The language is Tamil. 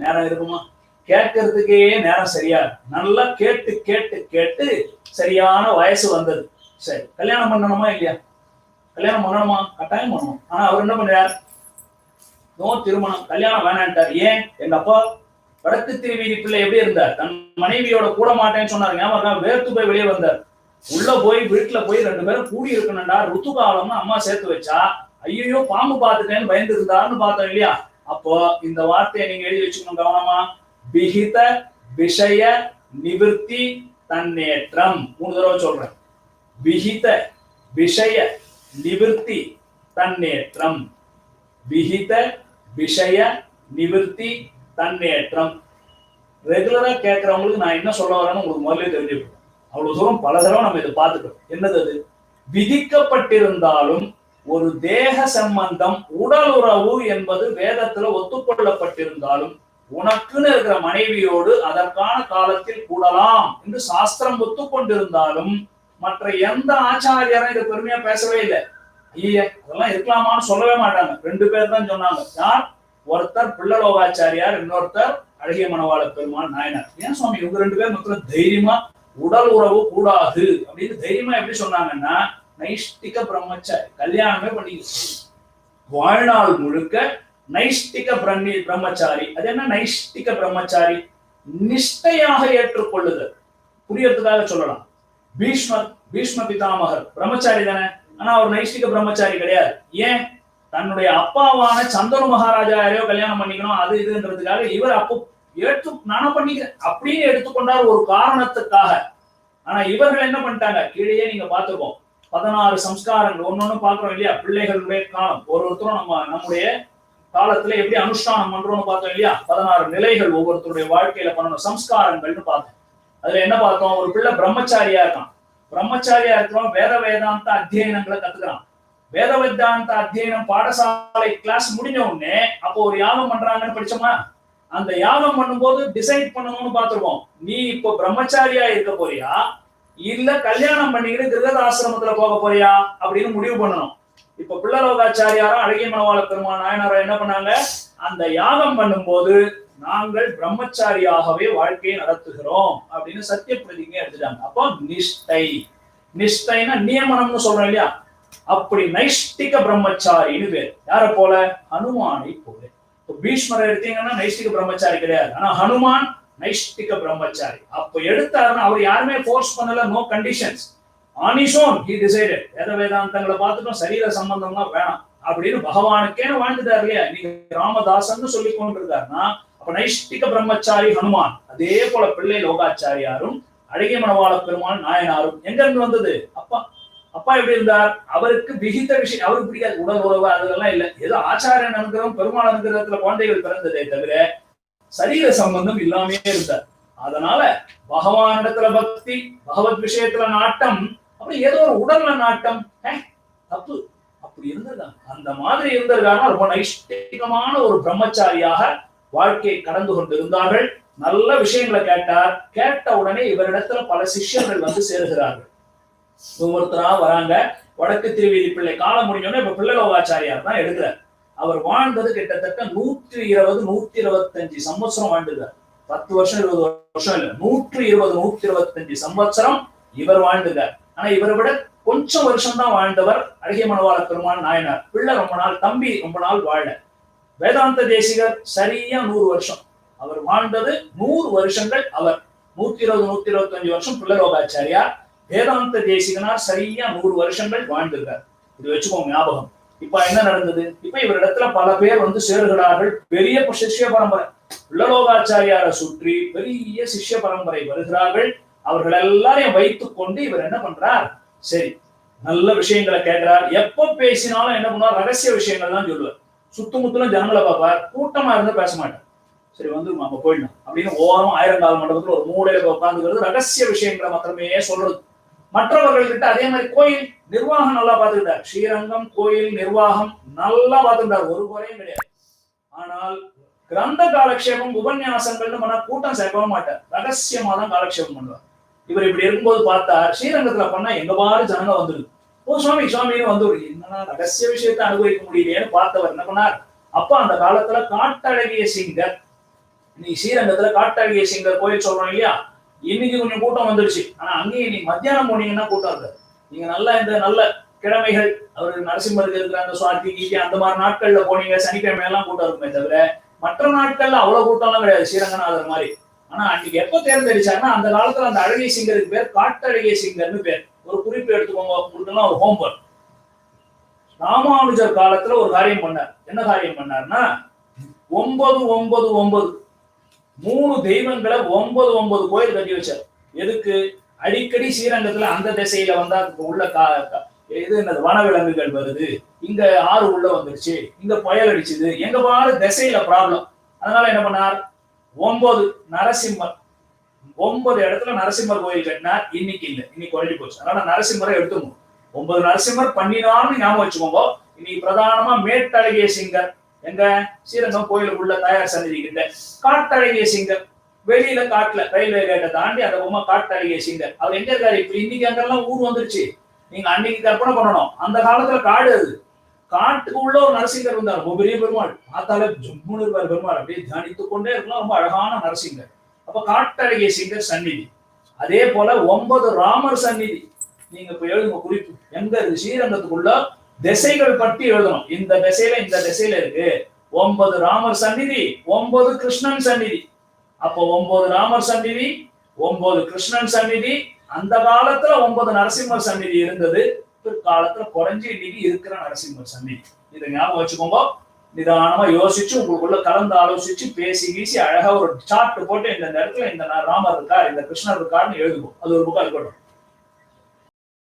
நேரம் இருக்குமா? கேட்கறதுக்கே நேரம் சரியா நல்லா கேட்டு கேட்டு கேட்டு சரியான வயசு வந்தது. சரி கல்யாணம் பண்ணணுமா இல்லையா? கல்யாணம் பண்ணணுமா? கட்டாயம் பண்ணணும். ஆனா அவர் என்ன பண்றார் நோ திருமணம் கல்யாணம் வேணான்ட்டார். ஏன்? எங்க அப்பா வடக்கு திருவீதி பிள்ளை எப்படி இருந்தார்? தன் மனைவியோட கூட மாட்டேன்னு சொன்னார். ஞாபகம் வேர்த்து போய் வெளியே வந்தார். உள்ள போய் வீட்டுல போய் ரெண்டு பேரும் கூடி இருக்கணும்டா. ருத்து காலம்னு அம்மா சேர்த்து வச்சா ஐயோ பாம்பு பார்த்துட்டேன்னு பயந்து இருந்தாருன்னு பார்த்தோம் இல்லையா? அப்போ இந்த வார்த்தையை நீங்க எழுதி வச்சுக்கணும் கவனமா. விகித விஷய நிவிருத்தி தன்னேற்றம். மூணு தடவை சொல்றேன். விகித விஷய நிவிருத்தி தன்னேற்றம். விகித விஷய நிவிருத்தி தன்னேற்றம். ரெகுலரா கேட்கறவங்களுக்கு நான் என்ன சொல்ல வரேன்னு உங்களுக்கு முதல்ல தெரிஞ்சுக்கணும். அவ்வளவு தூரம் பல தடவை நம்ம இதை பார்த்துக்கிறோம் என்னது அது? விதிக்கப்பட்டிருந்தாலும் ஒரு தேக சம்பந்தம் உடல் உறவு என்பது வேதத்துல ஒத்துக்கொள்ளப்பட்டிருந்தாலும் உனக்குன்னு இருக்கிற மனைவியோடு அதற்கான காலத்தில் கூடலாம் என்று சாஸ்திரம் ஒத்துக்கொண்டிருந்தாலும் மற்ற எந்த ஆச்சாரியரும் இதை பெருமையா பேசவே இல்லை. ஐய அதெல்லாம் இருக்கலாமான்னு சொல்லவே மாட்டாங்க. ரெண்டு பேர் தான் சொன்னாங்க. யார்? ஒருத்தர் பிள்ளலோகாச்சாரியார் இன்னொருத்தர் அழகிய மனவாள பெருமாள் நாயனார். ஏன் சுவாமி? இவங்க ரெண்டு பேர் மக்கள் தைரியமா உடல் உறவு கூடாது அப்படின்னு தைரியமா எப்படி சொன்னாங்கன்னா நைஷ்டிக பிரம்மச்சாரி கல்யாணமே பண்ணிக்க வாழ்நாள் முழுக்க நைஷ்டிக பிரம்மி பிரம்மச்சாரி. அது என்ன நைஷ்டிக பிரம்மச்சாரி? நிஷ்டையாக ஏற்றுக்கொள்ளுதல். புரியறதுக்காக சொல்லலாம். பீஷ்மர் பீஷ்ம பிதாமகர். பிரம்மச்சாரி தானே. ஆனா அவர் நைஷ்டிக பிரம்மச்சாரி கிடையாது. ஏன்? தன்னுடைய அப்பாவான சந்தனு மகாராஜா யாரையோ கல்யாணம் பண்ணிக்கணும் அது இதுன்றதுக்காக இவர் அப்போ ஏற்று நானும் பண்ணிக்கிறேன் அப்படின்னு எடுத்துக்கொண்டார் ஒரு காரணத்துக்காக. ஆனா இவர்கள் என்ன பண்ணிட்டாங்க? கீழேயே நீங்க பார்த்துக்கோம் பதினாறு சம்ஸ்காரங்கள். ஒன்னொன்னு பாக்குறோம் இல்லையா? பிள்ளைகளுடைய காலம். ஒரு ஒருத்தரும் நம்ம நம்முடைய காலத்துல எப்படி அனுஷ்டானம் பண்றோம்னு பார்த்தோம் இல்லையா? பதினாறு நிலைகள் ஒவ்வொருத்தருடைய வாழ்க்கையில பண்ணணும். சம்ஸ்காரங்கள்னு பார்த்தோம். அதுல என்ன பார்த்தோம்? ஒரு பிள்ளை பிரம்மச்சாரியா இருக்கான். பிரம்மச்சாரியா இருக்கிறோம் வேத வேதாந்த அத்தியனங்களை கத்துக்கிறான். வேத வேதாந்த அத்தியனம் பாடசாலை கிளாஸ் முடிஞ்ச உடனே அப்போ ஒரு யாகம் பண்றாங்கன்னு படிச்சோமா? அந்த யாகம் பண்ணும்போது டிசைட் பண்ணணும்னு பார்த்துருவோம். நீ இப்போ பிரம்மச்சாரியா இருக்க போறியா? இல்ல கல்யாணம் பண்ணிக்கிட்டு கிரகத ஆசிரமத்துல போக போறியா அப்படின்னு முடிவு பண்ணணும். இப்ப பிள்ளலோகாச்சாரியாரும் அழகிய மனவாள பெருமாள் நாயனாரும் என்ன பண்ணாங்க? அந்த யாகம் பண்ணும்போது நாங்கள் பிரம்மச்சாரியாகவே வாழ்க்கையை நடத்துகிறோம் அப்படின்னு சத்திய பிரதிஜை எடுத்துட்டாங்க. அப்போ நிஷ்டை. நிஷ்டைனா நியமனம்னு சொல்றோம் இல்லையா? அப்படி நைஷ்டிக பிரம்மச்சாரின்னு பேர். யார போல? ஹனுமானை போல. இப்போ பீஷ்மரை எடுத்தீங்கன்னா நைஷ்டிக பிரம்மச்சாரி கிடையாது. ஆனா ஹனுமான் நைஷ்டிக பிரம்மச்சாரி. அப்ப எடுத்தாருன்னா அவர் யாருமே ஃபோர்ஸ் பண்ணல no conditions on his own he decided வேத வேதாந்தங்களை பார்த்துட்டோம் சரீர சம்பந்தம்லாம் வேணாம். அப்படின்னு பகவானுக்கேன்னு வாழ்ந்துட்டார் இல்லையா? நீங்க ராமதாசன் சொல்லி கொண்டிருக்காருன்னா அப்ப நைஷ்டிக பிரம்மச்சாரி ஹனுமான். அதே போல பிள்ளை லோகாச்சாரியாரும் அழகிய மணவாள பெருமான் நாயனாரும் எங்க இருந்து வந்தது? அப்பா. அப்பா எப்படி இருந்தார்? அவருக்கு விகித விஷயம் அவருக்கு பிடிக்காது. உடல் உறவு அதெல்லாம் இல்ல. ஏதோ ஆச்சாரியன் அனுகிரகம் பெருமாள் அனுகிரகத்துல குழந்தைகள் பிறந்ததே தவிர சரீர சம்பந்தம் இல்லாமே இருந்தார் அதனால பகவானிடத்துல பக்தி பகவத் விஷயத்துல நாட்டம் அப்படி ஏதோ ஒரு உடல்ல நாட்டம். தப்பு. அப்படி இருந்திருக்காங்க அந்த மாதிரி இருந்திருக்காங்க ரொம்ப நைஷ்டிகமான ஒரு பிரம்மச்சாரியாக வாழ்க்கையை கடந்து கொண்டிருந்தார்கள். நல்ல விஷயங்களை கேட்டார். கேட்ட உடனே இவரிடத்துல பல சிஷ்யர்கள் வந்து சேருகிறார்கள். ஒவ்வொருத்தரா வராங்க. வடக்கு திருவீதி பிள்ளை காலம் முடிஞ்சோடனே இப்ப பிள்ளைலோகாச்சாரியார் தான் எடுக்கிறார். அவர் வாழ்ந்தது கிட்டத்தட்ட நூற்றி இருபது நூத்தி இருபத்தஞ்சு சம்பத்சரம் வாழ்ந்துட்டார் பத்து வருஷம் இருபது வருஷம் இல்ல நூற்றி இருபது நூத்தி இருபத்தஞ்சு சம்பத்சரம் இவர் வாழ்ந்துட்டார் ஆனா இவரை விட கொஞ்சம் வருஷம் தான் வாழ்ந்தவர் அழகிய மனவாள பெருமான் நாயனார். பிள்ளை ரொம்ப நாள் தம்பி ரொம்ப நாள் வாழ. வேதாந்த தேசிகர் சரியா நூறு வருஷம். அவர் வாழ்ந்தது நூறு வருஷங்கள் அவர். நூத்தி இருபது நூத்தி இருபத்தஞ்சு வருஷம் பிள்ளரோகாச்சாரியார் வேதாந்த தேசிகனார் சரியா நூறு வருஷங்கள் வாழ்ந்திருக்கார். இது வச்சுக்கோங்க ஞாபகம். இப்ப என்ன நடந்தது? இப்ப இவரிடத்துல பல பேர் வந்து சேருகிறார்கள். பெரிய சிஷ்ய பரம்பரை. உள்ளலோகாச்சாரியாரை சுற்றி பெரிய சிஷ்ய பரம்பரை வருகிறார்கள். அவர்கள் எல்லாரையும் வைத்துக் கொண்டு இவர் என்ன பண்றார்? சரி நல்ல விஷயங்களை கேட்கிறார். எப்ப பேசினாலும் என்ன பண்ணுவார்? ரகசிய விஷயங்கள் தான் சொல்லுவார். சுத்தமுத்தலும் ஜனங்களை பார்ப்பார். கூட்டமா இருந்தா பேச மாட்டார். சரி வந்து நம்ம போயிடணும் அப்படின்னு ஓரம் ஆயிரங்கால மண்டபத்துல ஒரு மூலையில உட்காந்துக்கிறது ரகசிய விஷயங்களை மாத்திரமே சொல்றது. மற்றவர்கள்கிட்ட அதே மாதிரி கோயில் நிர்வாகம் நல்லா பார்த்துக்கிட்டார். ஸ்ரீரங்கம் கோயில் நிர்வாகம் நல்லா பார்த்துக்கிட்டார். ஒரு குறையும் கிடையாது. ஆனால் கிரந்த காலக்ஷேபம் உபன்யாசங்கள்னு பண்ணா கூட்டம் சேர்க்கவே மாட்டார். ரகசியமா தான் காலக்ஷேபம் பண்ணுவார். இவர் இப்படி இருக்கும்போது பார்த்தா ஸ்ரீரங்கத்துல பண்ணா எங்க பாரு ஜனங்க வந்துருக்கு ஓ சுவாமி சுவாமின்னு வந்து என்னன்னா ரகசிய விஷயத்தை அனுபவிக்க முடியலையேன்னு பார்த்தவர் என்ன பண்ணார்? அப்ப அந்த காலத்துல காட்டழகிய சிங்கர் நீ ஸ்ரீரங்கத்துல காட்டழகிய சிங்கர் கோயில் சொல்றோம் இல்லையா? இன்னைக்கு கொஞ்சம் கூட்டம் வந்துருச்சு. ஆனா அங்கேயும் நீங்க மத்தியானம் போனீங்கன்னா கூட்டம் இருக்காது நீங்க நல்லா இந்த நல்ல கிழமைகள் அவர் நரசிம்மருக்கு இருக்கிற அந்த சுவாதி கீதி அந்த மாதிரி நாட்கள்ல போனீங்க சனிக்கிழமை எல்லாம் கூட்டம் இருக்குமே தவிர மற்ற நாட்கள்ல அவ்வளவு கூட்டம்லாம் கிடையாது. ஸ்ரீரங்கநாதர் மாதிரி. ஆனா அன்னைக்கு எப்ப தேர்ந்தெடுச்சாருன்னா அந்த காலத்துல அந்த அழகிய சிங்கருக்கு பேர் காட்டழகிய சிங்கர்னு பேர். ஒரு குறிப்பு எடுத்துக்கோங்க உங்களுக்கெல்லாம் ஒரு ஹோம்ஒர்க் ராமானுஜர் காலத்துல ஒரு காரியம் பண்ணார். என்ன காரியம் பண்ணார்னா ஒன்பது ஒன்பது ஒன்பது மூணு தெய்வங்களை ஒன்பது ஒன்பது கோயில் கட்டி வச்சார். எதுக்கு? அடிக்கடி ஸ்ரீரங்கத்துல அந்த திசையில வந்தா உள்ள கா இது என்னது? வனவிலங்குகள் வருது. இங்க ஆறு உள்ள வந்துருச்சு. இங்க புயல் அடிச்சுது. எங்க பாரு திசையில ப்ராப்ளம் அதனால என்ன பண்ணார்? ஒன்பது நரசிம்மர். ஒன்பது இடத்துல நரசிம்மர் கோயில் கட்டினார். இன்னைக்கு இல்லை. இன்னைக்கு குறைஞ்சு போச்சு. அதனால நரசிம்மரை எடுத்துக்கணும். ஒன்பது நரசிம்மர் பண்ணினான்னு ஞாபகம் வச்சுக்கோங்க. இன்னைக்கு பிரதானமா மேட்டழகிய சிங்கர். எங்க? ஸ்ரீரங்கம் கோயிலுக்குள்ள தயார் சந்நிதி கிட்ட. காட்டழகிய சிங்கர். வெளியில காட்டுல ரயில்வே கேட்டை தாண்டி அந்த பொம்மை காட்டழகிய சிங்கர். அவர் எங்க இருக்காரு? இப்ப இன்னைக்கு அங்கெல்லாம் ஊர் வந்துருச்சு. நீங்க அன்னைக்கு கற்பனை பண்ணணும். அந்த காலத்துல காடு அது. காட்டுக்கு உள்ள ஒரு நரசிங்கர் இருந்தார். ரொம்ப பெரிய பெருமாள். பார்த்தாலே ஜம்முன்னு இருப்பார் பெருமாள். அப்படியே தியானித்துக் கொண்டே இருக்கலாம். ரொம்ப அழகான நரசிங்கர். அப்ப காட்டழகிய சிங்கர் சந்நிதி. அதே போல ஒன்பது ராமர் சந்நிதி. நீங்க இப்ப எழுதுங்க குறிப்பு. எங்க இருக்கு? ஸ்ரீரங்கத்துக்குள்ள திசைகள் பற்றி எழுதணும். இந்த திசையில இந்த திசையில இருக்கு. ஒன்பது ராமர் சந்நிதி ஒன்பது கிருஷ்ணன் சந்நிதி. அப்போ ஒன்பது ராமர் சந்நிதி ஒன்பது கிருஷ்ணன் சந்நிதி அந்த காலத்துல ஒன்பது நரசிம்மர் சந்நிதி இருந்தது. பிற்காலத்துல குறைஞ்சி இன்னைக்கு இருக்கிற நரசிம்மர் சந்நிதி. இதை ஞாபகம் வச்சுக்கோங்க. நிதானமா யோசிச்சு உங்களுக்குள்ள கலந்து ஆலோசிச்சு பேசி வீசி அழகா ஒரு சார்ட் போட்டு இந்த இடத்துல இந்த ராமர் இருக்கார் இந்த கிருஷ்ணர் இருக்காருன்னு எழுதுவோம். அது ஒரு புக்கா இருக்கட்டும்.